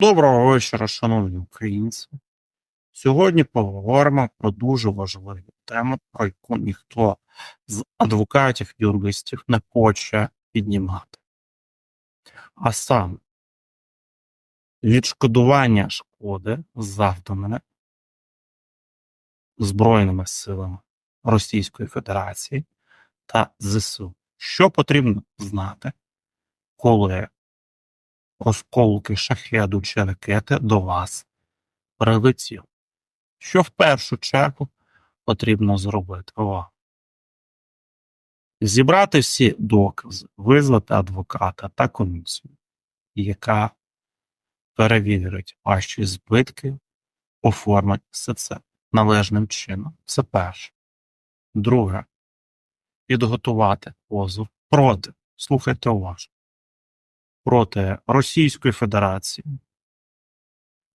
Доброго вечора, шановні українці. Сьогодні поговоримо про дуже важливу тему, про яку ніхто з адвокатів юристів не хоче піднімати. А саме відшкодування шкоди, завданої Збройними силами Російської Федерації та ЗСУ. Що потрібно знати, коли осколки шахеду чи ракети до вас прилетіли? Що в першу чергу потрібно зробити вам? Зібрати всі докази, визвати адвоката та комісію, яка перевірить ваші збитки, оформить все це належним чином. Це перше. Друге. Підготувати позов проти, слухайте уважно, проти Російської Федерації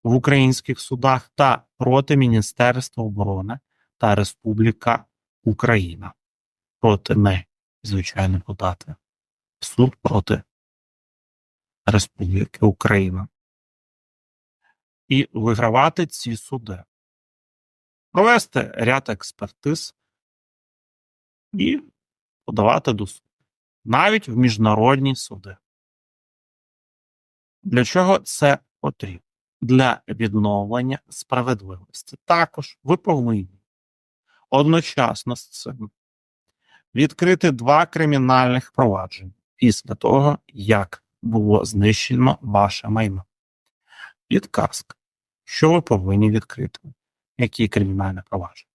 в українських судах та проти Міністерства оборони та Республіка Україна. Проти неї, звичайно, подати суд проти Республіки Україна. І вигравати ці суди. Провести ряд експертиз і подавати до суду. Навіть в міжнародні суди. Для чого це потрібно? Для відновлення справедливості. Також ви повинні одночасно з цим відкрити два кримінальних провадження після того, як було знищено ваше майно. Підказка. Що ви повинні відкрити? Які кримінальні провадження?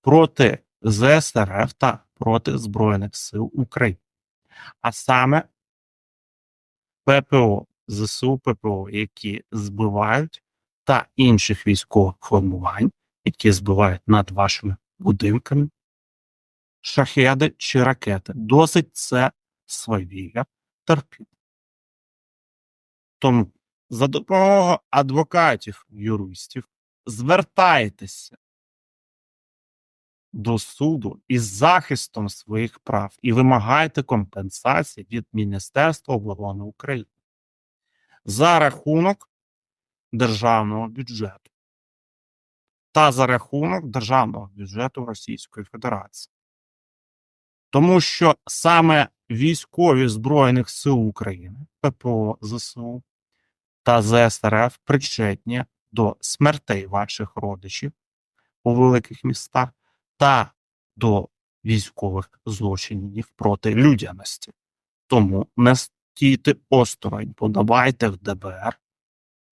Проти ЗСРФ та проти Збройних сил України. А саме ППО, ЗСУ ППО, які збивають, та інших військових формувань, які збивають над вашими будинками, шахеди чи ракети. Досить це свавілля терпіти. Тому за допомогою адвокатів, юристів звертайтеся до суду із захистом своїх прав і вимагайте компенсації від Міністерства оборони України за рахунок державного бюджету та за рахунок державного бюджету Російської Федерації. Тому що саме військові Збройних сил України, ППО ЗСУ та ЗСРФ причетні до смертей ваших родичів у великих містах та до військових злочинів проти людяності. Тому не стійте осторонь, подавайте в ДБР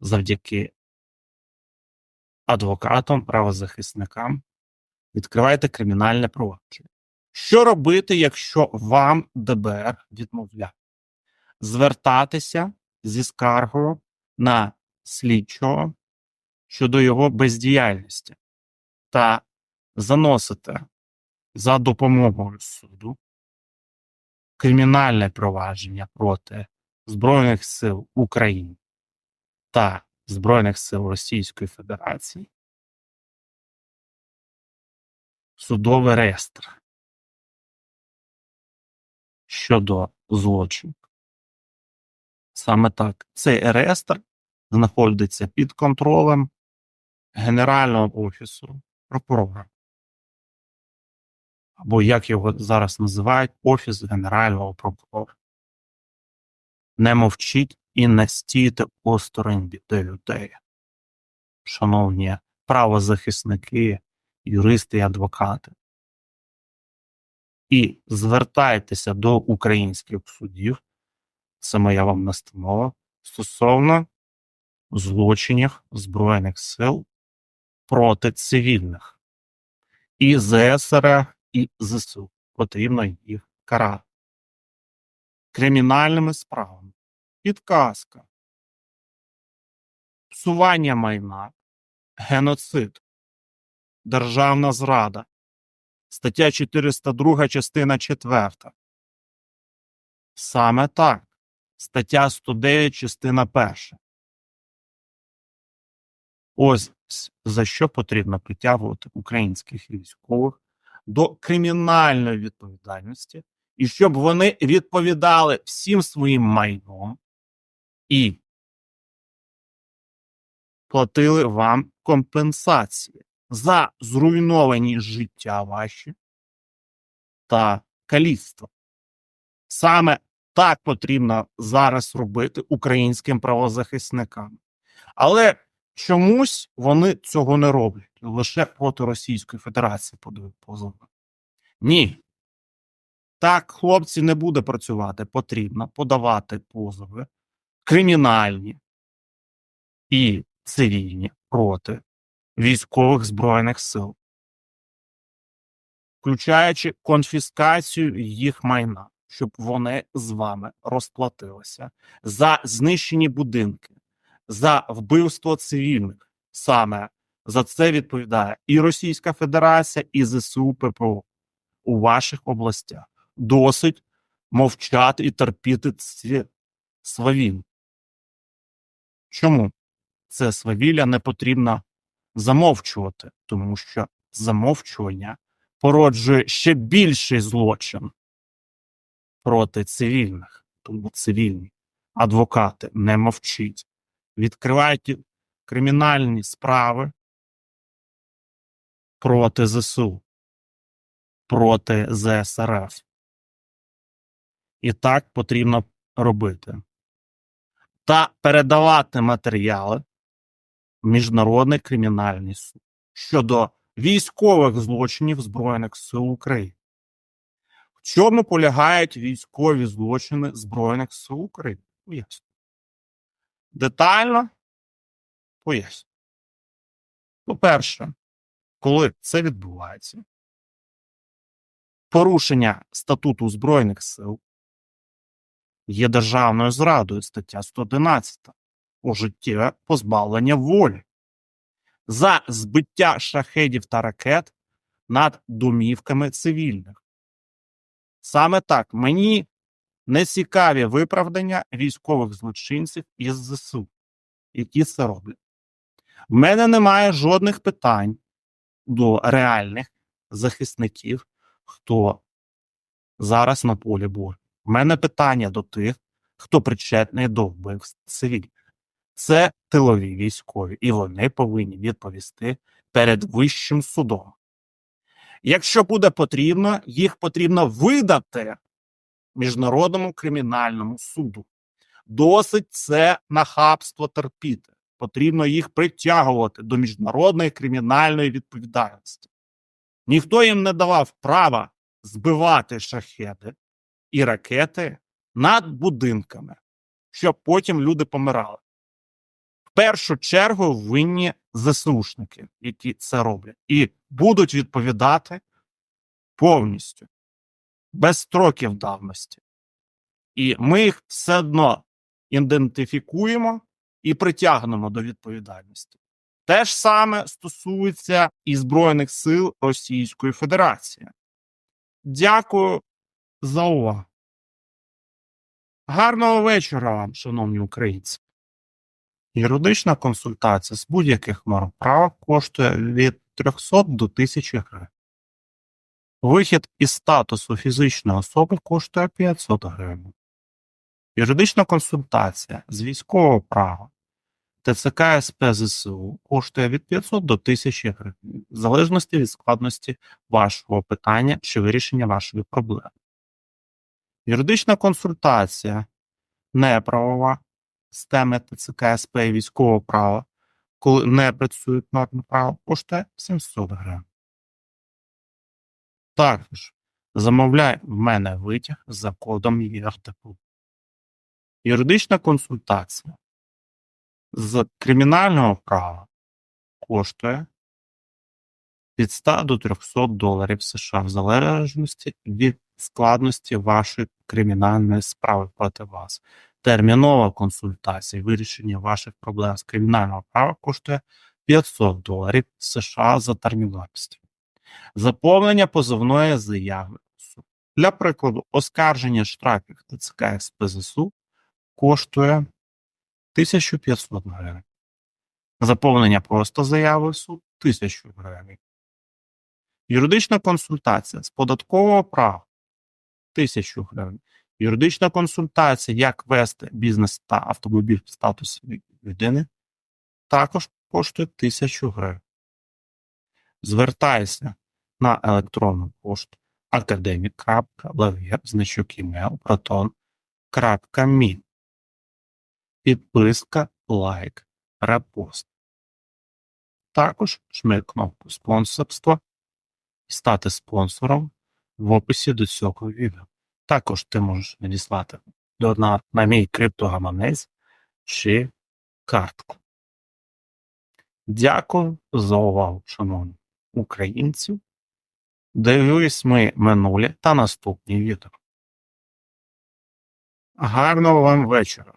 завдяки адвокатам, правозахисникам, відкривайте кримінальне провадження. Що робити, якщо вам ДБР відмовляє? Звертатися зі скаргою на слідчого щодо його бездіяльності та заносите за допомогою суду кримінальне провадження проти Збройних сил України та Збройних сил Російської Федерації. Судовий реєстр щодо злочину. Саме так, цей реєстр знаходиться під контролем Генерального офісу прокурора. Або як його зараз називають, Офіс Генерального прокурора. Не мовчіть і не стійте осторонь біди людей. Шановні правозахисники, юристи і адвокати. І звертайтеся до українських судів, це моя вам настанова, стосовно злочинів Збройних сил проти цивільних. І ЗСРФ, і ЗСУ. Потрібно їх карати. Кримінальними справами. Підказка. Псування майна, геноцид, державна зрада, стаття 402, частина 4. Саме так. Стаття 109, частина 1. Ось за що потрібно притягувати українських військових до кримінальної відповідальності, і щоб вони відповідали всім своїм майном і платили вам компенсації за зруйновані життя ваші та каліцтво. Саме так потрібно зараз робити українським правозахисникам. Але чомусь вони цього не роблять лише проти Російської Федерації позови. Ні. Так, хлопці, не буде працювати. Потрібно подавати позови кримінальні і цивільні проти військових збройних сил, включаючи конфіскацію їх майна, щоб вони з вами розплатилися за знищені будинки, за вбивство цивільних. Саме за це відповідає і Російська Федерація, і ЗСУ ППО у ваших областях. Досить мовчати і терпіти ці свавілля. Чому це свавілля не потрібно замовчувати? Тому що замовчування породжує ще більший злочин проти цивільних. Тому цивільні адвокати не мовчіть. Відкривайте кримінальні справи проти ЗСУ, проти ЗСРФ. І так потрібно робити. Та передавати матеріали в Міжнародний кримінальний суд щодо військових злочинів Збройних сил України. В чому полягають військові злочини Збройних сил України? Поясню. Детально поясню. По-перше, коли це відбувається, порушення статуту Збройних сил є державною зрадою стаття 111 пожиттєве позбавлення волі за збиття шахедів та ракет над домівками цивільних. Саме так мені не цікаві виправдання військових злочинців із ЗСУ, які це роблять. В мене немає жодних питань до реальних захисників, хто зараз на полі бою. У мене питання до тих, хто причетний до вбивств цивільних. Це тилові військові, і вони повинні відповісти перед вищим судом. Якщо буде потрібно, їх потрібно видати Міжнародному кримінальному суду. Досить це нахабство терпіти. Потрібно їх притягувати до міжнародної кримінальної відповідальності. Ніхто їм не давав права збивати шахеди і ракети над будинками, щоб потім люди помирали. В першу чергу винні ЗСУшники, які це роблять, і будуть відповідати повністю, без строків давності. І ми їх все одно ідентифікуємо і притягнемо до відповідальності. Те ж саме стосується і Збройних сил Російської Федерації. Дякую за увагу. Гарного вечора вам, шановні українці. Юридична консультація з будь-яких норм права коштує від 300 до 1000 гривень. Вихід із статусу фізичної особи коштує 500 гривень. Юридична консультація з військового права ТЦК СП ЗСУ коштує від 500 до 1000 гривень, в залежності від складності вашого питання чи вирішення вашої проблеми. Юридична консультація неправова з теми ТЦК СП і військового права, коли не працюють норми права, коштує 700 гривень. Також замовляй в мене витяг за кодом ЄРТПУ. Юридична консультація з кримінального права коштує від 100 до 300 доларів США в залежності від складності вашої кримінальної справи проти вас. Термінова консультація вирішення ваших проблем з кримінального права коштує 500 доларів США за терміновістю. Заповнення позовної заяви. Для прикладу, оскарження штрафів ТЦК СПЗСУ коштує 1500 гривень. Заповнення просто заяви в суд 1000 гривень. Юридична консультація з податкового права 1000 гривень. Юридична консультація, як вести бізнес та автомобіль в статусі людини також коштує 1000 гривень. Звертайся на електронну пошту proton.me. Підписка, лайк, репост. Також жми кнопку спонсорства і стати спонсором в описі до цього відео. Також ти можеш надіслати донат на мій криптогаманець чи картку. Дякую за увагу, шановні українці. Дивись ми минулі та наступні відео. Гарного вам вечора!